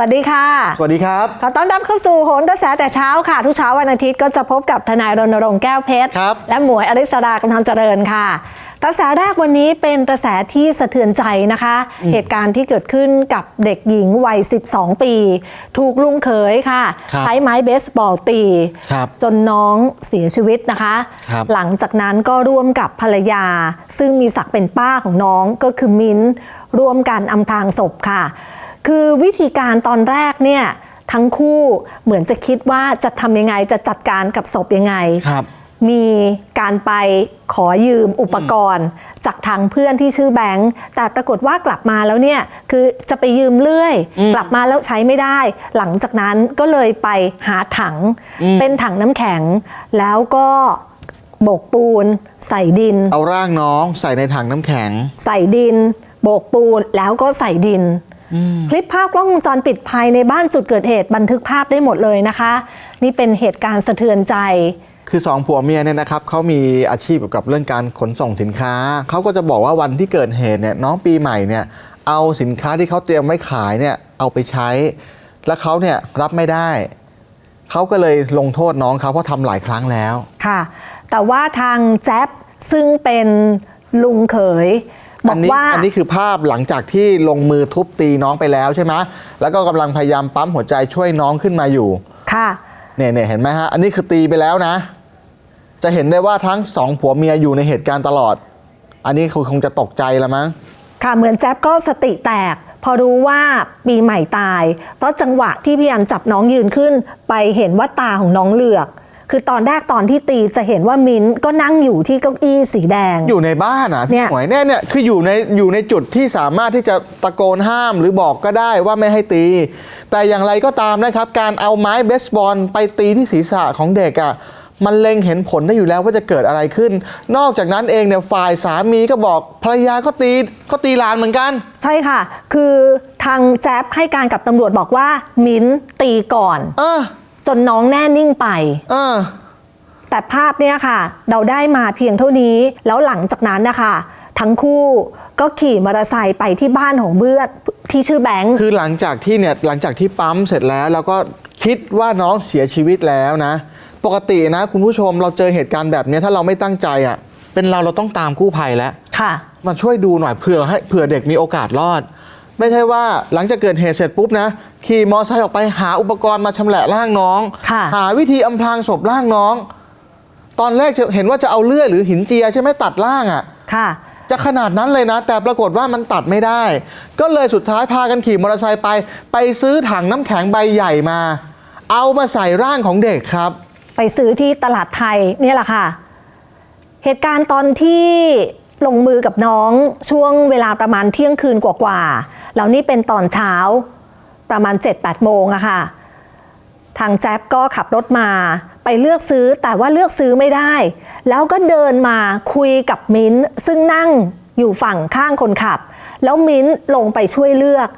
สวัสดีค่ะ สวัสดีครับ ขอต้อนรับเข้าสู่โหนกระแสแต่เช้าค่ะ ทุกเช้าวันอาทิตย์ก็จะพบกับทนายรณรงค์แก้วเพชร ครับ และหมวยอริสรากำลังเจริญค่ะ กระแสแรกวันนี้เป็นกระแสที่สะเทือนใจนะคะ เหตุการณ์ที่เกิดขึ้นกับเด็กหญิงวัย 12 ปี ถูกลุงเขยค่ะ ครับใช้ไม้เบสบอลตี ครับจนน้องเสียชีวิตนะคะ ครับ หลังจากนั้นก็ร่วมกับภรรยา ซึ่งมีศักดิ์เป็นป้าของน้องก็คือมิ้นท์ร่วมกันอำพรางศพค่ะ คือวิธีการตอนแรกเนี่ยทั้งคู่เหมือนจะคิดว่าจะทำยังไงจะจัดการกับศพยังไง ครับ มีการไปขอยืมอุปกรณ์ จากทางเพื่อนที่ชื่อแบงค์แต่ปรากฏว่ากลับมาแล้วเนี่ยคือจะไปยืมเลื่อยกลับมาแล้วใช้ไม่ได้ หลังจากนั้นก็เลยไปหาถังเป็นถังน้ำแข็ง แล้วก็โบกปูน ใส่ดิน เอาร่างน้องใส่ในถังน้ำแข็ง ใส่ดิน โบกปูนแล้วก็ใส่ดิน คลิปภาพกล้องวงจรปิดภายในบ้านจุดเกิดเหตุบันทึกภาพได้หมดเลยนะคะ นี่เป็นเหตุการณ์สะเทือนใจคือสองผัวเมียเนี่ยนะครับเขามีอาชีพเกี่ยวกับเรื่องการขนส่งสินค้าเขาก็จะบอกว่าวันที่เกิดเหตุเนี่ยน้องปีใหม่เนี่ยเอาสินค้าที่เขาเตรียมไว้ขายเนี่ยเอาไปใช้ แล้วเขาเนี่ยรับไม่ได้เขาก็เลยลงโทษน้องเขาเพราะทำหลายครั้งแล้วค่ะ แต่ว่าทางแจ๊บซึ่งเป็นลุงเขย บอัอกนี้ว่า อันนี้คือภาพหลังจากที่ลงมือทุบตีน้องไปแล้วใช่ไหมแล้วก็กำลังพยายามปั๊มหัวใจช่วยน้องขึ้นมาอยู่ ค่ะ เนี่ยเนี่ยเห็นไหมฮะ อันนี้คือตีไปแล้วนะ จะเห็นได้ว่าทั้งสองผัวเมียอยู่ในเหตุการณ์ตลอด อันนี้คือคงจะตกใจแล้วมั้ง ค่ะเหมือนแจ๊บก็สติแตก พอรู้ว่าปีใหม่ตาย เพราะจังหวะที่พยายามจับน้องยืนขึ้น ไปเห็นว่าตาของน้องเหลือก คือตอนแรกตอนที่ตีจะเห็นว่ามิ้นท์ก็นั่งอยู่ที่เก้าอี้สีแดง อยู่ในบ้านอะเนี่พี่ย หมวยเนี่ยเนี่ยคืออยู่ในอยู่ในจุดที่สามารถที่จะตะโกนห้ามหรือบอกก็ได้ว่าไม่ให้ตี แต่อย่างไรก็ตามนะครับ การเอาไม้เบสบอลไปตีที่ศีรษะของเด็กอะมันเล็งเห็นผลได้อยู่แล้วว่าจะเกิดอะไรขึ้น นอกจากนั้นเองเนี่ยฝ่ายสามีก็บอกภรรยาก็ตีก็ตีหลานเหมือนกัน ใช่ค่ะ คือทางแจ๊บให้การกับตำรวจบอกว่ามิ้นท์ตีก่อน เออ จนน้องแน่นิ่งไป เออ แต่ภาพเนี่ยค่ะ เราได้มาเพียงเท่านี้แล้วหลังจากนั้นนะคะทั้งคู่ก็ขี่มอเตอร์ไซค์ไปที่บ้านของเบือดที่ชื่อแบงค์คือหลังจากที่เนี่ยหลังจากที่ปั๊มเสร็จแล้วเราก็คิดว่าน้องเสียชีวิตแล้วนะ ปกตินะ คุณผู้ชมเราเจอเหตุการณ์แบบเนี้ยถ้าเราไม่ตั้งใจอะ เป็นเราเราต้องตามกู้ภัยแล้วค่ะ มาช่วยดูหน่อยเผื่อให้เผื่อเด็กมีโอกาสรอด ไม่ใช่ว่าหลังจากเกิดเหตุเสร็จปุ๊บนะ ขี่มอเตอร์ไซค์ออกไปหาอุปกรณ์มาชำแหละร่างน้อง ค่ะ หาวิธีอำพรางศพร่างน้อง ตอนแรกจะเห็นว่าจะเอาเลื่อยหรือหินเจียใช่ไหมตัดร่างอะ ค่ะ จะขนาดนั้นเลยนะ แต่ปรากฏว่ามันตัดไม่ได้ ก็เลยสุดท้ายพากันขี่มอเตอร์ไซค์ไป ไปซื้อถังน้ำแข็งใบใหญ่มา เอามาใส่ร่างของเด็กครับ ไปซื้อที่ตลาดไทยเนี่ยแหละค่ะ เหตุการณ์ตอนที่ลงมือกับน้องช่วงเวลาประมาณเที่ยงคืนกว่าๆ แล้วนี่เป็นตอนเช้าประมาณ 7-8 โมงอะค่ะ ทางแจ๊บก็ขับรถมาไปเลือกซื้อแต่ว่าเลือกซื้อไม่ได้ แล้วก็เดินมาคุยกับมิ้นท์ซึ่งนั่งอยู่ฝั่งข้างคนขับ แล้วมิ้นท์ลงไปช่วยเลือก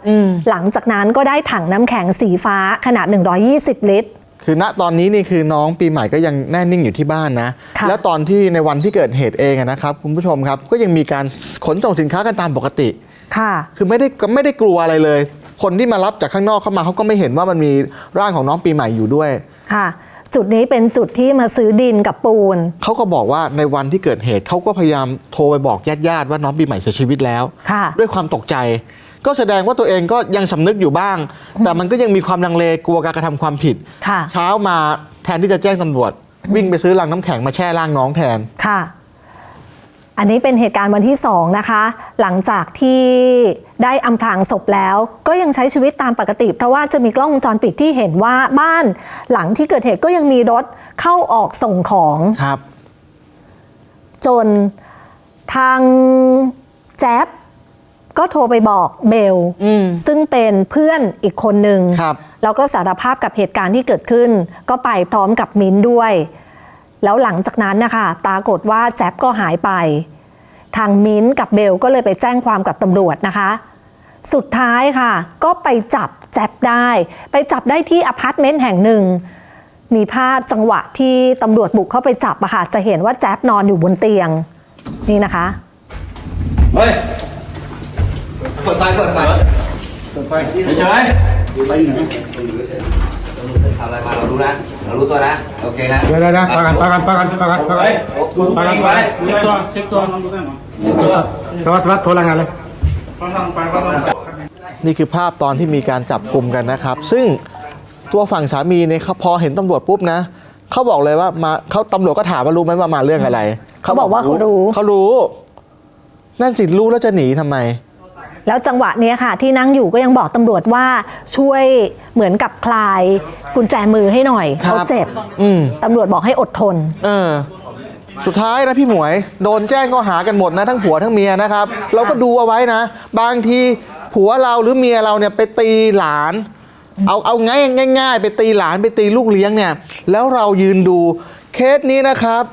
หลังจากนั้นก็ได้ถังน้ำแข็งสีฟ้าขนาด 120 ลิตร คือณตอนนี้นี่คือน้องปีใหม่ก็ยังแน่นิ่งอยู่ที่บ้านนะค่ะแล้วตอนที่ในวันที่เกิดเหตุเองอะนะครับคุณผู้ชมครับ ก็ยังมีการขนส่งสินค้ากันตามปกติ ค่ะ คือไม่ได้ก็ไม่ได้กลัวอะไรเลย คนที่มารับจากข้างนอกเข้ามาเขาก็ไม่เห็นว่ามันมีร่างของน้องปีใหม่อยู่ด้วยค่ะ จุดนี้เป็นจุดที่มาซื้อดินกับปูนเขาก็บอกว่าในวันที่เกิดเหตุเขาก็พยายามโทรไปบอกญาติๆว่าน้องปีใหม่เสียชีวิตแล้วค่ะด้วยความตกใจ ก็แสดงว่าตัวเองก็ยังสำนึกอยู่บ้าง แต่มันก็ยังมีความลังเลกลัวการกระทำความผิดค่ะเช้ามาแทนที่จะแจ้งตำรวจวิ่งไปซื้อลังน้ำแข็งมาแช่ร่างน้องแทนค่ะ อันนี้เป็นเหตุการณ์วันที่สองนะคะ หลังจากที่ได้อำพรางศพแล้ว ก็ยังใช้ชีวิตตามปกติ เพราะว่าจะมีกล้องวงจรปิดที่เห็นว่าบ้านหลังที่เกิดเหตุก็ยังมีรถเข้าออกส่งของครับ จนทางแจ๊บก็โทรไปบอกเบลอืมซึ่งเป็นเพื่อนอีกคนหนึ่งครับแล้วก็สารภาพกับเหตุการณ์ที่เกิดขึ้น ก็ไปพร้อมกับมิ้นท์ด้วย แล้วหลังจากนั้นนะคะปรากฏว่าแจ๊บก็หายไป ทางมิ้นกับเบลก็เลยไปแจ้งความกับตำรวจนะคะ สุดท้ายค่ะ ก็ไปจับแจ๊บได้ ไปจับได้ที่อพาร์ตเมนต์แห่งหนึ่ง มีภาพจังหวะที่ตำรวจบุกเข้าไปจับอะค่ะ จะเห็นว่าแจ๊บนอนอยู่บนเตียง นี่นะคะเฮ้ยเปิดไฟเปิดไฟเฉยไปอยู่นะอยู่ ทำอะไรมาเรารู้นะเรารู้ตัวนะโอเคนะเดี๋ยวเดี๋ยวเดี๋ยวปากันปากันปากันปากันปากันดูตัวเองไว้เช็คตัวเช็คตัวน้องดูได้ไหมสวัสดิ์สวัสดิ์โทรรายงานเลยฟังทางไปฟังทางนี่คือภาพตอนที่มีการจับกลุ่มกันนะครับ ซึ่งตัวฝั่งสามีเนี่ยเขาพอเห็นตำรวจปุ๊บนะเขาบอกเลยว่ามาเขาตำรวจก็ถามว่ารู้ไหมว่ามาเรื่องอะไรเขาบอกว่าเขารู้เขารู้ นั่นสิรู้แล้วจะหนีทำไม แล้วจังหวะเนี้ยค่ะ ที่นั่งอยู่ก็ยังบอกตำรวจว่าช่วยเหมือนกับคลายกุญแจมือให้หน่อยครับเขาเจ็บอืมตำรวจบอกให้อดทนเออสุดท้ายนะพี่หมวย โดนแจ้งข้อหากันหมดนะทั้งผัวทั้งเมียนะครับ เราก็ดูเอาไว้นะ บางทีผัวเราหรือเมียเราเนี่ยไปตีหลาน เอาเอาง่ายง่าย ๆ ไปตีหลานไปตีลูกเลี้ยงเนี่ย แล้วเรายืนดูเคสนี้นะครับ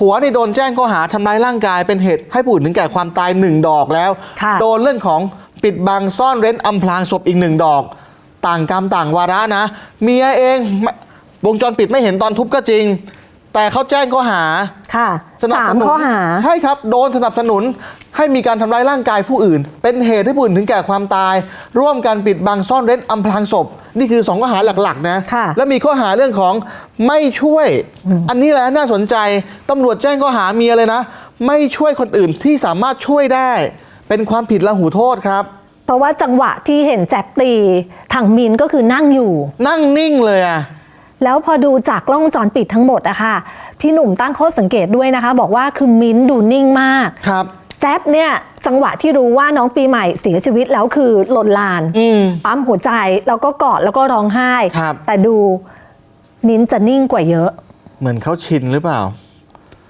ผัวนี่โดนแจ้งข้อหาทำร้ายร่างกายเป็นเหตุให้ผู้อื่นถึงแก่ความตายหนึ่งดอกแล้ว ค่ะ โดนเรื่องของปิดบังซ่อนเร้นอำพรางศพอีกหนึ่งดอก ต่างกรรมต่างวาระนะเมียเองไม่วงจรปิดไม่เห็นตอนทุบก็จริง แต่เขาแจ้งข้อหา ค่ะสนับสาสมนุนข้อหา ใช่ครับ โดนสนับสนุน ให้มีการทำร้ายร่างกายผู้อื่น เป็นเหตุให้ผู้อื่นถึงแก่ความตาย ร่วมกันปิดบังซ่อนเร้นอำพรางศพ นี่คือสองข้อหาหลักๆนะค่ะแล้วมีข้อหาเรื่องของไม่ช่วย อันนี้แหละน่าสนใจตำรวจแจ้งข้อหาเมียเลยนะ ไม่ช่วยคนอื่นที่สามารถช่วยได้ เป็นความผิดละหูโทษครับเพราะว่าจังหวะที่เห็นแจ็บตีทางมินก็คือนั่งอยู่ นั่งนิ่งเลยอะแล้วพอดูจากกล้องวงจรปิดทั้งหมดอะค่ะพี่หนุ่มตั้งข้อสังเกตด้วยนะคะ บอกว่าคือมิ้นท์ดูนิ่งมากครับ แจ๊บเนี่ยจังหวะที่รู้ว่าน้องปีใหม่เสียชีวิตแล้วคือหล่นลาน อืม ปั๊มหัวใจแล้วก็กอดแล้วก็ร้องไห้ ครับ แต่ดูมิ้นท์จะนิ่งกว่าเยอะ เหมือนเขาชินหรือเปล่า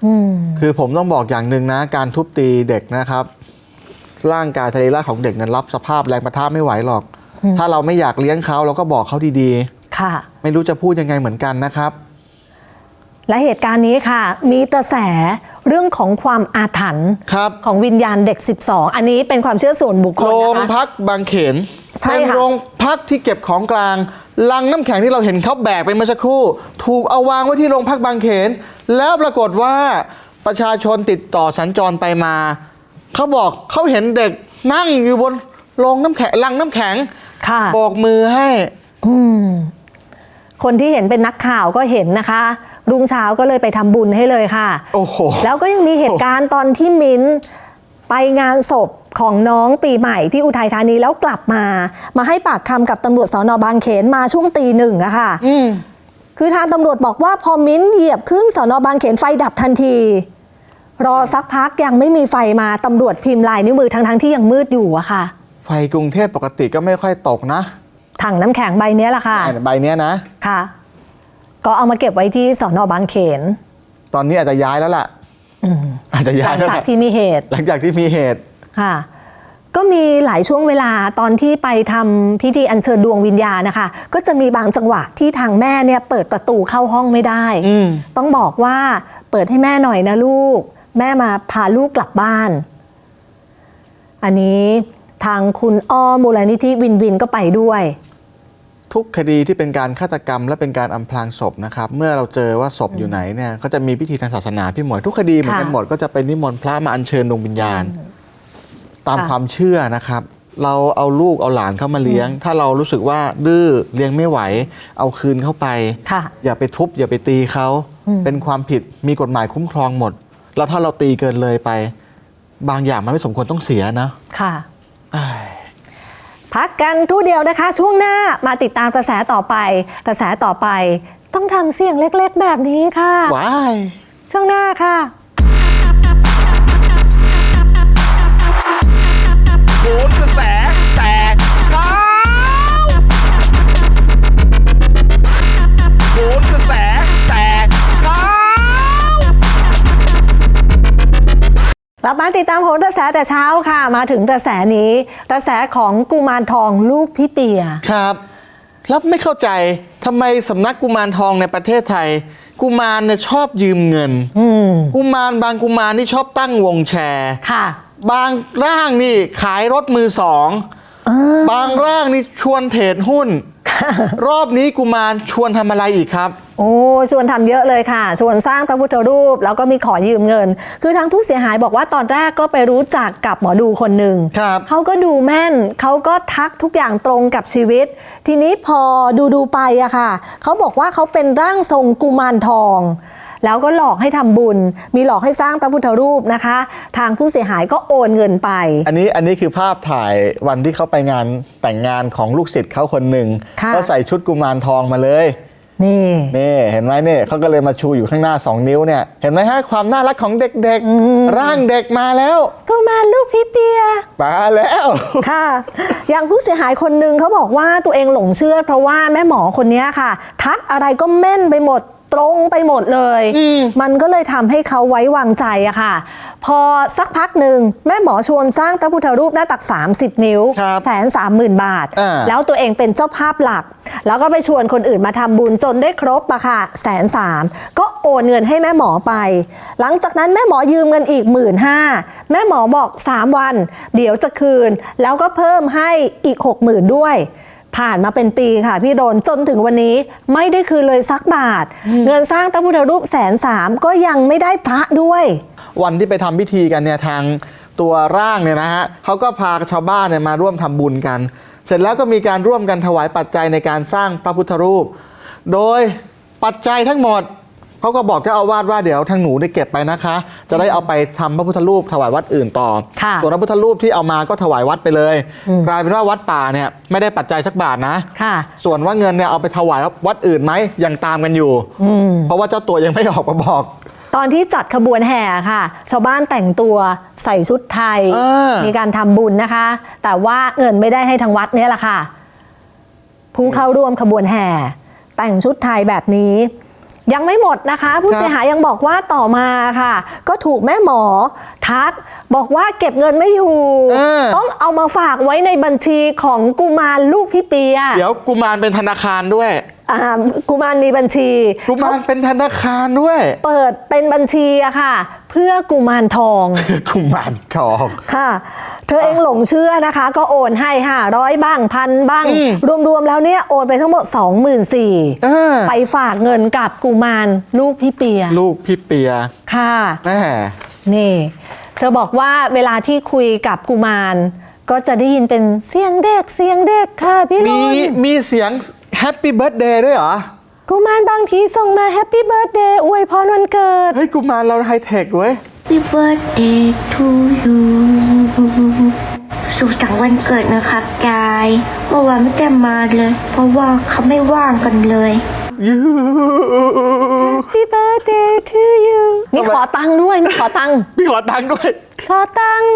อืม คือผมต้องบอกอย่างหนึ่งนะ การทุบตีเด็กนะครับ ร่างกายทะเลราของเด็กนั้นรับสภาพแรงประทะไม่ไหวหรอก ถ้าเราไม่อยากเลี้ยงเขาเราก็บอกเขาดีค่ะ ๆ ไม่รู้จะพูดยังไงเหมือนกันนะครับ และเหตุการณ์นี้ค่ะ มีกระแสเรื่องของความอาถรรพ์ครับของวิญญาณเด็ก 12 อันนี้เป็นความเชื่อส่วนบุคคลโรงนะคะพักบางเขนใช่เป็นค่ะ โรงพักที่เก็บของกลาง ลังน้ำแข็งที่เราเห็นเขาแบกไปเมื่อสักครู่ ถูกเอาวางไว้ที่โรงพักบางเขน แล้วปรากฏว่าประชาชนติดต่อสัญจรไปมา เขาบอกเขาเห็นเด็กนั่งอยู่บนโรงน้ำแข็งลังน้ำแข็งค่ะ โบกมือให้ คนที่เห็นเป็นนักข่าวก็เห็นนะคะ รุ่งเช้าก็เลยไปทำบุญให้เลยค่ะ โอ้โห แล้วก็ยังมีเหตุการณ์ตอนที่มิ้นไปงานศพของน้องปีใหม่ที่อุทัยธานีแล้วกลับมา มาให้ปากคำกับตำรวจสอนอบางเขนมาช่วงตีหนึ่งอะค่ะ อืม คือทางตำรวจบอกว่าพอมิ้นเหยียบขึ้นสอนอบางเขนไฟดับทันที รอสักพักยังไม่มีไฟมาตำรวจพิมพ์ลายนิ้วมือทั้งๆที่ยังมืดอยู่อะค่ะ ไฟกรุงเทพปกติก็ไม่ค่อยตกนะ ถังน้ำแข็งใบเนี้ยแหละค่ะ ใบเนี้ยนะ ค่ะ ก็เอามาเก็บไว้ที่สอนอบางเขนตอนนี้อาจจะย้ายแล้วล่ะอาจจะหย้าลัยงแล้วจากล่ะที่มีเหตุหลังจากที่มีเหตุ ค่ะ ก็มีหลายช่วงเวลาตอนที่ไปทำพิธีอัญเชิญดวงวิญญาณนะคะ ก็จะมีบางจังหวะที่ทางแม่เนี่ยเปิดประตูเข้าห้องไม่ได้ อืม ต้องบอกว่าเปิดให้แม่หน่อยนะลูก แม่มาพาลูกกลับบ้าน อันนี้ทางคุณอ้อมูลนิธิวินวินก็ไปด้วย ทุกคดีที่เป็นการฆาตกรรมและเป็นการอำพรางศพนะครับ เมื่อเราเจอว่าศพอยู่ไหนเนี่ยก็จะมีพิธีทางศาสนาพี่หมวยทุกคดีเหมือนกันค่ะหมดก็จะเป็นนิมนต์พระมาอัญเชิญดวงวิญญาณ ตามค่ะความเชื่อนะครับ เราเอาลูกเอาหลานเข้ามาเลี้ยง ถ้าเรารู้สึกว่าดื้อเลี้ยงไม่ไหว เอาคืนเข้าไปค่ะอย่าไปทุบ อย่าไปตีเขาเป็นความผิดมีกฎหมายคุ้มครองหมด แล้วถ้าเราตีเกินเลยไป บางอย่างมันไม่สมควรต้องเสียนะค่ะอ้าย พักกันทู่เดียวนะคะ ช่วงหน้ามาติดตามกระแสต่อไป กระแสต่อไป ต้องทำเสียงเล็กๆ แบบนี้ค่ะ ว้าย ช่วงหน้าค่ะ โหนกระแส กลับมาติดตามโหนกระแสแต่เช้าค่ะ มาถึงกระแสนี้กระแสของกุมารทองลูกพี่เปีย ครับรับไม่เข้าใจทำไมสำนักกุมารทองในประเทศไทย กุมารเนี่ยชอบยืมเงิน อืมกุมารบางกุมารนี่ชอบตั้งวงแชร์ ค่ะ บางร่างนี่ขายรถมือสอง บางร่างนี่ชวนเทรดหุ้น รอบนี้กุมารชวนทำอะไรอีกครับ โอ้ชวนทำเยอะเลยค่ะ ชวนสร้างพระพุทธรูป แล้วก็มีขอยืมเงิน คือทางผู้เสียหายบอกว่าตอนแรกก็ไปรู้จักกับหมอดูคนหนึ่งครับ เขาก็ดูแม่นเขาก็ทักทุกอย่างตรงกับชีวิต ทีนี้พอดูดูๆไปอะค่ะ เขาบอกว่าเขาเป็นร่างทรงกุมารทอง แล้วก็หลอกให้ทำบุญ มีหลอกให้สร้างพระพุทธรูปนะคะ ทางผู้เสียหายก็โอนเงินไป อันนี้อันนี้คือภาพถ่ายวันที่เขาไปงานแต่งงานของลูกศิษย์เขาคนหนึ่งค่ะก็ใส่ชุดกุมารทองมาเลยนี่นี่เห็นไหมเนี่ยเขาก็เลยมาชูอยู่ข้างหน้า 2 นิ้วเนี่ย เห็นไหมฮะความน่ารักของเด็กๆ ร่างเด็กมาแล้วกุมารลูกพี่เปียมาแล้ว ค่ะ อย่างผู้เสียหายคนหนึ่งเขาบอกว่าตัวเองหลงเชื่อ เพราะว่าแม่หมอคนนี้ค่ะ ทักอะไรก็แม่นไปหมด ตรงไปหมดเลย มันก็เลยทำให้เขาไว้วางใจอะค่ะ พอสักพักหนึ่งแม่หมอชวนสร้างพระพุทธรูปหน้าตัก 30 นิ้วครับแสนสามหมื่นบาทอ่าแล้วตัวเองเป็นเจ้าภาพหลัก แล้วก็ไปชวนคนอื่นมาทำบุญจนได้ครบอะค่ะแสนสามก็โอนเงินให้แม่หมอไป หลังจากนั้นแม่หมอยืมเงินอีกหมื่นห้าแม่หมอบอก 3 วัน เดี๋ยวจะคืน แล้วก็เพิ่มให้อีก 6 0,000 ด้วย ผ่านมาเป็นปีค่ะพี่โดนจนถึงวันนี้ไม่ได้คืนเลยสักบาท เงินสร้างพระพุทธรูปแสนสามก็ยังไม่ได้พระด้วย วันที่ไปทำพิธีกันเนี่ยทางตัวร่างเนี่ยนะฮะเขาก็พาชาวบ้านเนี่ยมาร่วมทำบุญกัน เสร็จแล้วก็มีการร่วมกันถวายปัจจัยในการสร้างพระพุทธรูป โดยปัจจัยทั้งหมด เขาก็บอกเจ้าอาวาสว่าเดี๋ยวทางหนูได้เก็บไปนะคะ จะได้เอาไปทำพระพุทธรูปถวายวัดอื่นต่อ ค่ะส่วนพระพุทธรูปที่เอามาก็ถวายวัดไปเลยกลายเป็นว่าวัดป่าเนี่ยไม่ได้ปัจจัยสักบาทนะ ค่ะ ส่วนว่าเงินเนี่ยเอาไปถวายวัดอื่นไหมยังตามกันอยู่เพราะว่าเจ้าตัวยังไม่ออกมาบอก ตอนที่จัดขบวนแห่ค่ะ ชาวบ้านแต่งตัวใส่ชุดไทย เออ มีการทำบุญนะคะ แต่ว่าเงินไม่ได้ให้ทางวัดเนี่ยแหละค่ะ ผู้เข้าร่วมขบวนแห่ แต่งชุดไทยแบบนี้ ยังไม่หมดนะคะ ผู้เสียหายยังบอกว่าต่อมาค่ะ ก็ถูกแม่หมอทัก บอกว่าเก็บเงินไม่อยู่เออต้องเอามาฝากไว้ในบัญชีของกุมารลูกพี่เปีย เดี๋ยวกุมารเป็นธนาคารด้วย อ่ากุมารมีบัญชี กุมารเป็นธนาคารด้วย เปิดเป็นบัญชีอะค่ะ เพื่อกุมารทอง กุมารทอง ค่ะ เธอเองหลงเชื่อนะคะ ก็โอนให้ห้าร้อยบ้างพันบ้าง อืมรวม ๆ แล้วเนี่ย โอนไปทั้งหมด 24,000เออ ไปฝากเงินกับกุมารลูกพี่เปีย ลูกพี่เปียค่ะ แม่นี่ เธอบอกว่าเวลาที่คุยกับกุมาร ก็จะได้ยินเป็นเสียงเด็กเสียงเด็กค่ะพี่นมีนท์มีเสียง แฮปปี้เบิร์ดเดย์ด้วยเหรอ กุมารบางทีส่งมาแฮปปี้เบิร์ดเดย์อวยพรวันเกิด เฮ้ยกุมารเราไฮเทคเว้ย Happy birthday to you สุขสันต์วันเกิดนะครับยายเมื่อวานไม่ได้มาเลย เพราะว่าเขาไม่ว่างกันเลย ยู Happy birthday to you มีขอตังค์ด้วย มีขอตังค์ พี่ขอตังค์ด้วย ขอตังค์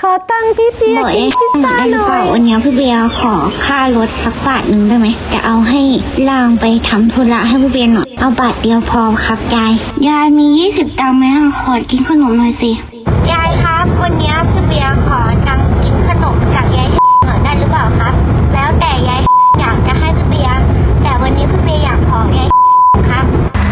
ขอตังค์พี่เปียบอกกิเอ๊ะนพิซซ่าได้หหรือน่เปอล่ายวันนี้พี่เบียร์ขอค่ารถสักบาทหนึ่งได้ไหมจะเอาให้ล่างไปทำธุระให้พี่เบียร์หน่อยเอาบาทเดียวพอครับยายยายมียี่สิบตังค์ไหมอะขอกินขนมหน่อยสิยายครับ วันนี้พี่เบียร์ขอตังค์กินขนมจากยายหน่อยได้หรือเปล่าครับ แล้วแต่ยายอยากจะให้พี่เบียร์แต่วันนี้พี่เบียร์อยากของยายครับ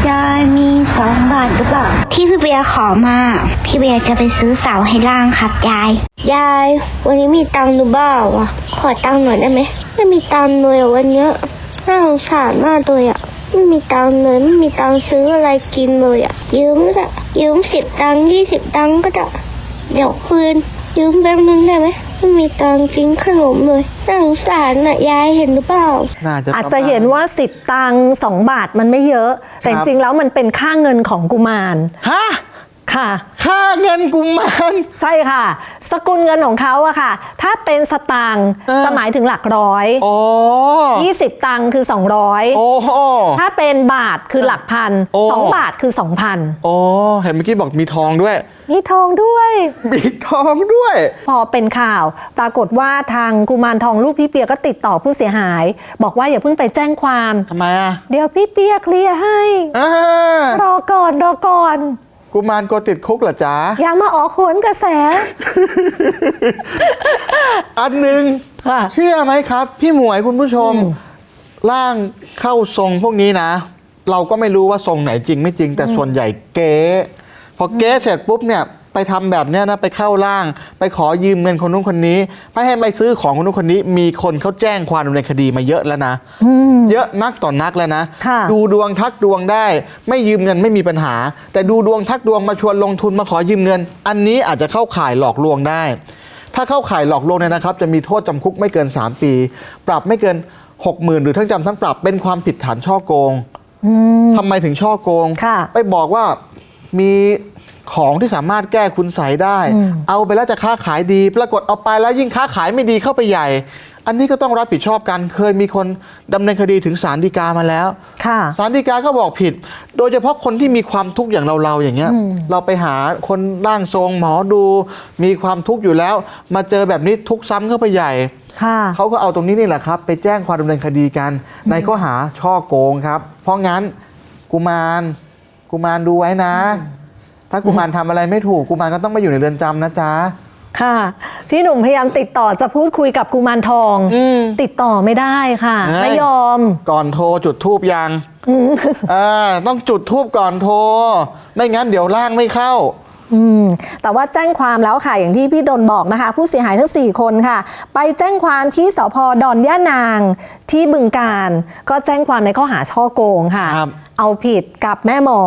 ยายมีสองบาทหรือเปล่าที่พี่เบียร์ขอมา พี่เบียร์จะไปซื้อเสาให้ล่างครับยาย ยาย วันนี้มีตังค์หรือเปล่าอะ ขอตังค์หน่อยได้ไหม ไม่มีตังค์เลยอะวันเนี้ยน่าสงสารมากเลยอะ ไม่มีตังค์เลยไม่มีตังค์ซื้ออะไรกินเลยอะ ยืมก็ได้ยืมสิบตังค์ยี่สิบตังค์ก็ได้เดี๋ยวคืน ยืมแป๊บนึงได้ไหมไม่มีตังค์กินขนมเลยน่าสงสารน่ะยายเห็นหรือเปล่า น่าจะอาจจะเห็นว่า 10 ตังค์2บาทมันไม่เยอะ แต่จริงๆแล้วมันเป็นค่าเงินของกุมาร ฮะ ค่ะ ค่าเงินกุมาร ใช่ค่ะ สกุลเงินของเขาอะค่ะ ถ้าเป็นสตางค์เออ จะหมายถึงหลักร้อยอ๋อ20ตังค์คือ โอ้โห200ถ้าเป็นบาทคือหลักพันโอ้ สองบาทคือ 2,000 โอ้เห็นเมื่อกี้บอกมีทองด้วยมีทองด้วย มีทองด้วย พอเป็นข่าว ปรากฏว่าทางกุมารทองลูกพี่เปียก็ติดต่อผู้เสียหาย บอกว่าอย่าเพิ่งไปแจ้งความ ทำไมอะเดี๋ยวพี่เปียเคลียร์ให้ อ่ารอก่อนรอก่อน กุมารกลัวติดคุกเหรอจ๊ะ อย่ามาออกโหนกระแส อันหนึ่งค่ะเชื่อไหมครับ พี่หมวยคุณผู้ชม ร่างเข้าทรงพวกนี้นะ เราก็ไม่รู้ว่าทรงไหนจริงไม่จริง แต่ส่วนใหญ่เก๊พอเก๊เสร็จปุ๊บเนี่ย ไปทำแบบเนี้ยนะไปเข้าร่าง ไปขอยืมเงินคนนู้นคนนี้ไปให้ไปซื้อของคนนู้นคนนี้ มีคนเขาแจ้งความดำเนินคดีมาเยอะแล้วนะเยอะนักต่อนนักแล้วนะค่ะดูดวงทักดวงได้ ไม่ยืมเงินไม่มีปัญหา แต่ดูดวงทักดวงมาชวนลงทุนมาขอยืมเงิน อันนี้อาจจะเข้าข่ายหลอกลวงได้ ถ้าเข้าข่ายหลอกลวงเนี่ยนะครับ จะมีโทษจำคุกไม่เกิน 3 ปี ปรับไม่เกิน 60,000 หรือทั้งจำทั้งปรับเป็นความผิดฐานช่อโกงทำไมถึงช่อโกงค่ะไปบอกว่ามี ของที่สามารถแก้คุณใสยได้ เอาไปแล้วจะค้าขายดี ปรากฏเอาไปแล้วยิ่งค้าขายไม่ดีเข้าไปใหญ่ อันนี้ก็ต้องรับผิดชอบกัน เคยมีคนดำเนินคดีถึงศาลฎีกามาแล้วค่ะ ศาลฎีกาก็บอกผิด โดยเฉพาะคนที่มีความทุกข์อย่างเรา ๆ อย่างเงี้ย เราไปหาคนร่างทรงหมอดู มีความทุกข์อยู่แล้ว มาเจอแบบนี้ทุกข์ซ้ำเข้าไปใหญ่ ค่ะ เขาก็เอาตรงนี้นี่แหละครับ ไปแจ้งความดำเนินคดีกัน ในข้อหาช่อโกงครับ เพราะงั้นกุมารกุมารดูไว้นะ ถ้ากุมารทำอะไรไม่ถูกกุมารก็ต้องมาอยู่ในเรือนจำนะจ๊ะ ค่ะ พี่หนุ่มพยายามติดต่อจะพูดคุยกับกุมารทอง ติดต่อไม่ได้ค่ะเฮ้ย ไม่ยอม ก่อนโทรจุดทูบยังเออต้องจุดทูบก่อนโทร ไม่งั้นเดี๋ยวร่างไม่เข้า อืมแต่ว่าแจ้งความแล้วค่ะอย่างที่พี่ดนบอกนะคะ ผู้เสียหายทั้ง 4 คนค่ะ ไปแจ้งความที่สพดอนย่านางที่บึงการ ก็แจ้งความในข้อหาช่อโกงค่ะ ครับ เอาผิดกับแม่หมอ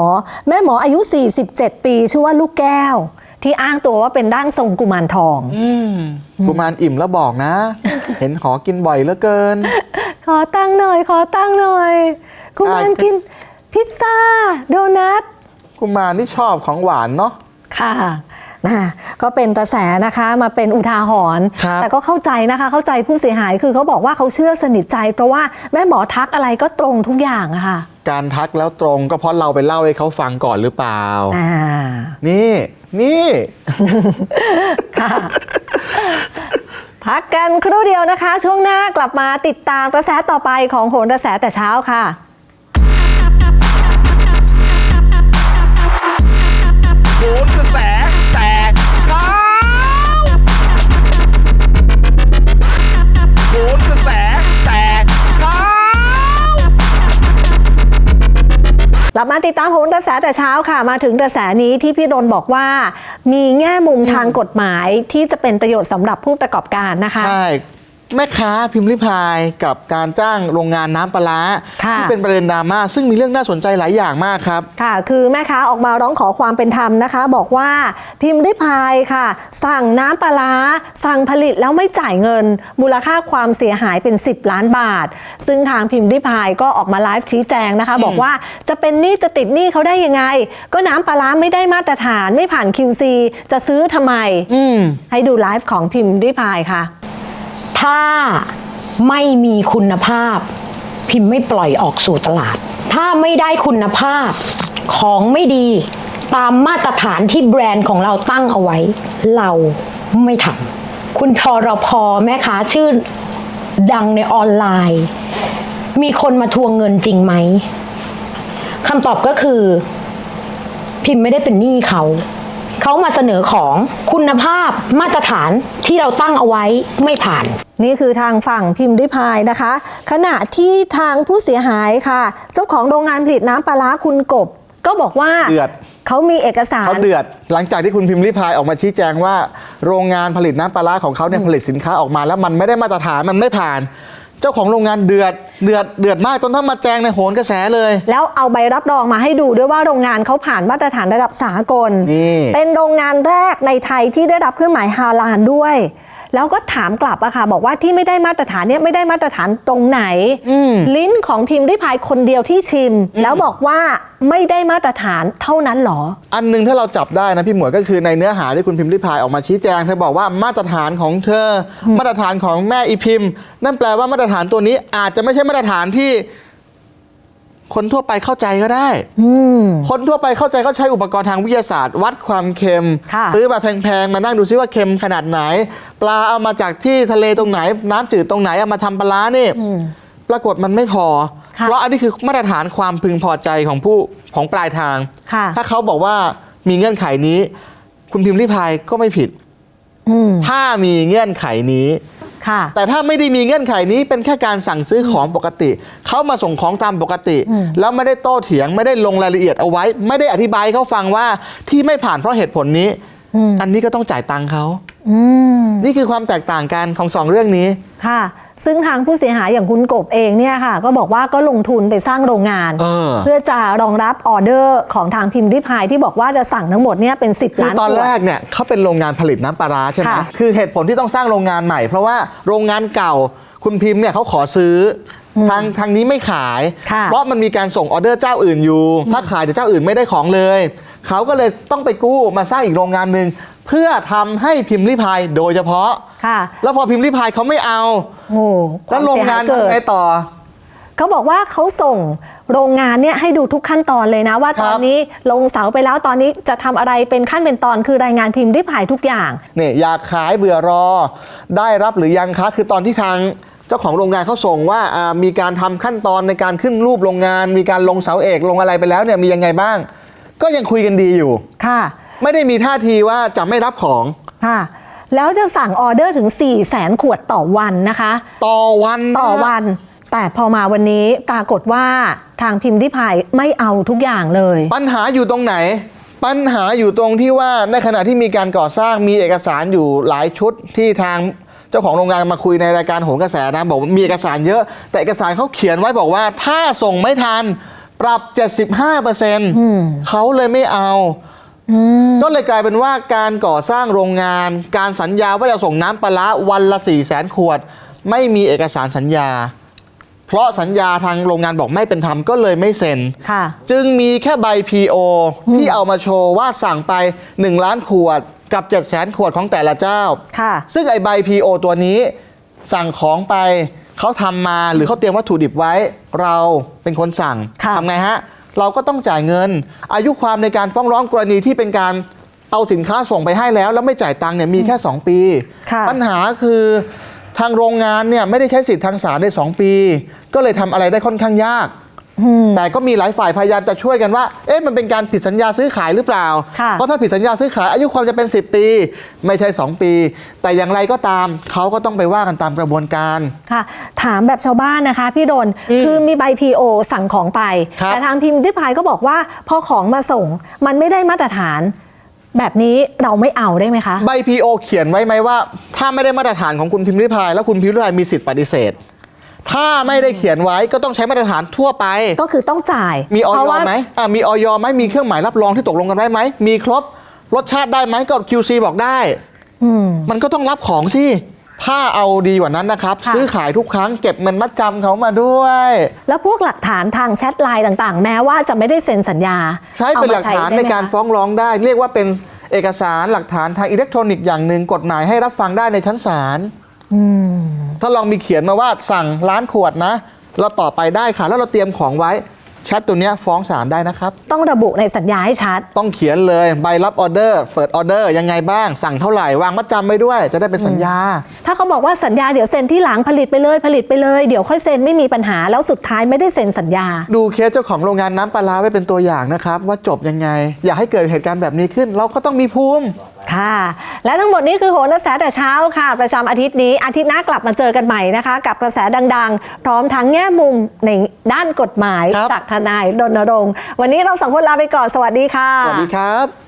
แม่หมออายุ 47 ปี ชื่อว่าลูกแก้ว ที่อ้างตัวว่าเป็นร่างทรงกุมารทองกุมารอิ่มแล้วบอกนะ เห็นขอกินบ่อยเหลือเกิน ขอตั้งหน่อย ขอตั้งหน่อยกุมารอ่า กินพิซซ่า โดนัท กุมารนี่ชอบของหวานเนาะ ค่ะนะก็เป็นกระแสนะคะมาเป็นอุทาหรณ์ครับแต่ก็เข้าใจนะคะเข้าใจผู้เสียหายคือเขาบอกว่าเขาเชื่อสนิทใจ เพราะว่าแม่หมอทักอะไรก็ตรงทุกอย่างอะค่ะการทักแล้วตรงก็เพราะเราไปเล่าให้เขาฟังก่อนหรือเปล่า อ่านี่นี่ค่ะ พักกันครู่เดียวนะคะ ช่วงหน้ากลับมาติดตามกระแสต่อไปของโหนกระแสแต่เช้าค่ะ กลับมาติดตามโหนกระแสแต่เช้าค่ะ มาถึงกระแสนี้ที่พี่ดนบอกว่า มีแง่มุมทางกฎหมายที่จะเป็นประโยชน์สำหรับผู้ประกอบการนะคะใช่ แม่ค้าพิมพ์ริพายกับการจ้างโรงงานน้ำปลาร้าค่ะ ที่เป็นประเด็นดราม่าซึ่งมีเรื่องน่าสนใจหลายอย่างมากครับ ค่ะ คือแม่ค้าออกมาร้องขอความเป็นธรรมนะคะ บอกว่าพิมพ์ริพายค่ะ สั่งน้ำปลาร้าสั่งผลิตแล้วไม่จ่ายเงิน มูลค่าความเสียหายเป็น 10 ล้านบาท ซึ่งทางพิมพ์ริพายก็ออกมาไลฟ์ชี้แจงนะคะ บอกว่าจะเป็นหนี้จะติดหนี้เขาได้ยังไง ก็น้ำปลาร้าไม่ได้มาตรฐานไม่ผ่าน QC จะซื้อทำไม อืม ให้ดูไลฟ์ของพิมพ์ริพายค่ะ ถ้าไม่มีคุณภาพ พิมพ์ไม่ปล่อยออกสู่ตลาด ถ้าไม่ได้คุณภาพของไม่ดีตามมาตรฐานที่แบรนด์ของเราตั้งเอาไว้ เราไม่ทำคุณพอรพอแม่ค้าชื่อดังในออนไลน์ มีคนมาทวงเงินจริงไหมคำตอบก็คือ พิมพ์ไม่ได้เป็นหนี้เขา เขามาเสนอของคุณภาพมาตรฐานที่เราตั้งเอาไว้ไม่ผ่าน นี่คือทางฝั่งพิมพ์ริพายนะคะ ขณะที่ทางผู้เสียหายค่ะ เจ้าของโรงงานผลิตน้ำปลาร้าคุณกบ ก็บอกว่าเดือดเขามีเอกสาร เขาเดือด หลังจากที่คุณพิมพ์ริพายออกมาชี้แจงว่า โรงงานผลิตน้ำปลาร้าของเขาเนี่ยผลิตสินค้าออกมาแล้วมันไม่ได้มาตรฐานมันไม่ผ่าน เจ้าของโรงงานเดือดเดือดเดือดมากจนถ้ามาแจงในโหนกระแสเลย แล้วเอาใบรับรองมาให้ดูด้วยว่าโรงงานเขาผ่านมาตรฐานระดับสากล นี่ เป็นโรงงานแรกในไทยที่ได้รับเครื่องหมายฮาลาลด้วย แล้วก็ถามกลับอะค่ะบอกว่าที่ไม่ได้มาตรฐานเนี่ยไม่ได้มาตรฐานตรงไหน ลิ้นของพิมพ์ริพายคนเดียวที่ชิม แล้วบอกว่าไม่ได้มาตรฐานเท่านั้นหรอ อันหนึงถ้าเราจับได้นะพี่หมวยก็คือในเนื้อหาที่คุณพิมพ์ริพายออกมาชี้แจงเธอบอกว่ามาตรฐานของเธอ มาตรฐานของแม่อีพิมพ์ นั่นแปลว่ามาตรฐานตัวนี้อาจจะไม่ใช่มาตรฐานที่ คนทั่วไปเข้าใจก็ได้ คนทั่วไปเข้าใจเขาใช้อุปกรณ์ทางวิทยาศาสตร์ วัดความเค็มค่ะซื้อมาแพงๆ มานั่งดูซิว่าเค็มขนาดไหน ปลาเอามาจากที่ทะเลตรงไหน น้ำจืดตรงไหน เอามาทำปลาร้านี่ปรากฏมันไม่พอค่ะเพราะอันนี้คือมาตรฐานความพึงพอใจของผู้ของปลายทางค่ะถ้าเขาบอกว่ามีเงื่อนไขนี้ คุณพิมพ์ริพายก็ไม่ผิดอืมถ้ามีเงื่อนไขนี้ ค่ะ แต่ถ้าไม่ได้มีเงื่อนไขนี้เป็นแค่การสั่งซื้อของปกติ เขามาส่งของตามปกติ แล้วไม่ได้โต้เถียงไม่ได้ลงรายละเอียดเอาไว้ ไม่ได้อธิบายให้เขาฟังว่าที่ไม่ผ่านเพราะเหตุผลนี้ อันนี้ก็ต้องจ่ายตังค์เขาอืมนี่คือความแตกต่างกันของสองเรื่องนี้ค่ะ ซึ่งทางผู้เสียหายอย่างคุณกบเองเนี่ยค่ะ ก็บอกว่าก็ลงทุนไปสร้างโรงงาน เออ เพื่อจะรองรับออเดอร์ของทางพิมพ์ริพายที่บอกว่าจะสั่งทั้งหมดเนี่ยเป็น 10 คือล้านตอนขวด แรกเนี่ยเขาเป็นโรงงานผลิตน้ำปลาร้าใช่ไหมค่ะคือเหตุผลที่ต้องสร้างโรงงานใหม่ เพราะว่าโรงงานเก่าคุณพิมพ์เนี่ยเขาขอซื้ออทางทางนี้ไม่ขาย ค่ะเพราะมันมีการส่งออเดอร์เจ้าอื่นอยู่ ถ้าขายแต่เจ้าอื่นไม่ได้ของเลย เขาก็เลยต้องไปกู้มาสร้างอีกโรงงานหนึ่ง เพื่อทำให้พิมพ์ริพายโดยเฉพาะ ค่ะแล้วพอพิมพ์ริพายเขาไม่เอาโอ้คแล้ววามโรงเสียหงายนเกิด ทำไงต่อ เขาบอกว่าเขาส่งโรงงานเนี่ยให้ดูทุกขั้นตอนเลยนะ ว่าครับตอนนี้ลงเสาไปแล้วตอนนี้จะทำอะไรเป็นขั้นเป็นตอนคือรายงานพิมพ์ริพายทุกอย่าง เนี่ยอยากขายเบื่อรอ ได้รับหรือยังคะ คือตอนที่ทางเจ้าของโรงงานเขาส่งว่าอ่ามีการทำขั้นตอนในการขึ้นรูปโรงงาน มีการลงเสาเอกลงอะไรไปแล้วเนี่ยมียังไงบ้าง ก็ยังคุยกันดีอยู่ ค่ะ ไม่ได้มีท่าทีว่าจะไม่รับของ ค่ะ แล้วจะสั่งออเดอร์ถึง 4 0 0แสนขวดต่อวันนะคะ ต่อวันนะต่อวัน แต่พอมาวันนี้ปรากฏว่าทางพิมพ์ริพายไม่เอาทุกอย่างเลย ปัญหาอยู่ตรงไหน ปัญหาอยู่ตรงที่ว่าในขณะที่มีการก่อสร้างมีเอกสารอยู่หลายชุดที่ทางเจ้าของโรงงานมาคุยในรายการโหนกระแสนะบอกว่ามีเอกสารเยอะ แต่เอกสารเขาเขียนไว้บอกว่าถ้าส่งไม่ทัน ปรับ 75%เขาเลยไม่เอา ก็เลยกลายเป็นว่าการก่อสร้างโรงงาน การสัญญาว่าจะส่งน้ำปลาร้าวันละ4 0 0แสนขวด ไม่มีเอกสารสัญญา เพราะสัญญาทางโรงงานบอกไม่เป็นธรรมก็เลยไม่เซ็นค่ะจึงมีแค่ใบ PO ที่เอามาโชว์ว่าสั่งไป 1 ล้านขวดกับ 7 0 0 0 0ขวดของแต่ละเจ้าค่ะซึ่งไอใบ PO ตัวนี้สั่งของไปเขาทำมาหรือเขาเตรียมวัตถุดิบไว้ เราเป็นคนสั่งค่ะทำไงฮะ เราก็ต้องจ่ายเงิน อายุความในการฟ้องร้องกรณีที่เป็นการเอาสินค้าส่งไปให้แล้ว แล้วไม่จ่ายตังค์เนี่ยมีแค่ 2 ปีค่ะปัญหาคือทางโรงงานเนี่ยไม่ได้ใช้สิทธิ์ทางศาลได้2ปี ก็เลยทำอะไรได้ค่อนข้างยาก แต่ก็มีหลายฝ่ายพยายามจะช่วยกันว่า เอ๊ะมันเป็นการผิดสัญญาซื้อขายหรือเปล่าค่ะเพราะถ้าผิดสัญญาซื้อขายอายุความจะเป็น 10 ปี ไม่ใช่ 2 ปี แต่อย่างไรก็ตามเขาก็ต้องไปว่ากันตามกระบวนการค่ะ ถามแบบชาวบ้านนะคะ พี่ดนคือมีใบ PO สั่งของไปครับแต่ทางพิมพ์ริพายก็บอกว่าพอของมาส่งมันไม่ได้มาตรฐานแบบนี้เราไม่เอาได้ไหมคะ ใบ PO เขียนไว้ไหมว่า ถ้าไม่ได้มาตรฐานของคุณพิมพ์ริพาย แล้วคุณพิมพ์ริพายมีสิทธิ์ปฏิเสธ ถ้าไม่ได้เขียนไว้ก็ต้องใช้มาตรฐานทั่วไป ก็คือต้องจ่ายมีออเพราะยว่า ไหมอ่ามีออยไหมมีเครื่องหมายรับรองที่ตกลงกันไว้ไหมมีครบรสชาติได้ไหมก็ QC บอกได้มันก็ต้องรับของสิ ถ้าเอาดีกว่านั้นนะครับ ค่ะ ซื้อขายทุกครั้งเก็บเงินมัดจำเขามาด้วย แล้วพวกหลักฐานทางแชทไลน์ต่างๆ แม้ว่าจะไม่ได้เซ็นสัญญาใช้เป็นหลักฐานเอมในได้ไมการคะ ฟ้องร้องได้ เรียกว่าเป็นเอกสารหลักฐานทางอิเล็กทรอนิกส์อย่างหนึ่งกฎหมายให้รับฟังได้ในชั้นศาล ถ้าลองมีเขียนมาว่าสั่งล้านขวดนะ เราต่อไปได้ค่ะ แล้วเราเตรียมของไว้แชทตัวเนี้ยฟ้องศาลได้นะครับ ต้องระบุในสัญญาให้ชัด ต้องเขียนเลยใบรับออเดอร์ เปิดออเดอร์ยังไงบ้าง สั่งเท่าไหร่ วางมัดจำไว้ด้วย จะได้เป็นสัญญา ถ้าเขาบอกว่าสัญญาเดี๋ยวเซ็นที่หลังผลิตไปเลยผลิตไปเลย เดี๋ยวค่อยเซ็นไม่มีปัญหาแล้วสุดท้ายไม่ได้เซ็นสัญญา ดูเคสเจ้าของโรงงานน้ำปลาร้าไว้เป็นตัวอย่างนะครับว่าจบยังไง อย่าให้เกิดเหตุการณ์แบบนี้ขึ้น เราก็ต้องมีภูมิ ค่ะ และทั้งหมดนี้คือโหนกระแสแต่เช้าค่ะ ประจำอาทิตย์นี้ อาทิตย์หน้ากลับมาเจอกันใหม่นะคะ กับกระแสดังๆ พร้อมทั้งแง่มุมในด้านกฎหมาย ครับ จากทนายรณรงค์วันนี้เราสองคนลาไปก่อนสวัสดีค่ะ สวัสดีครับ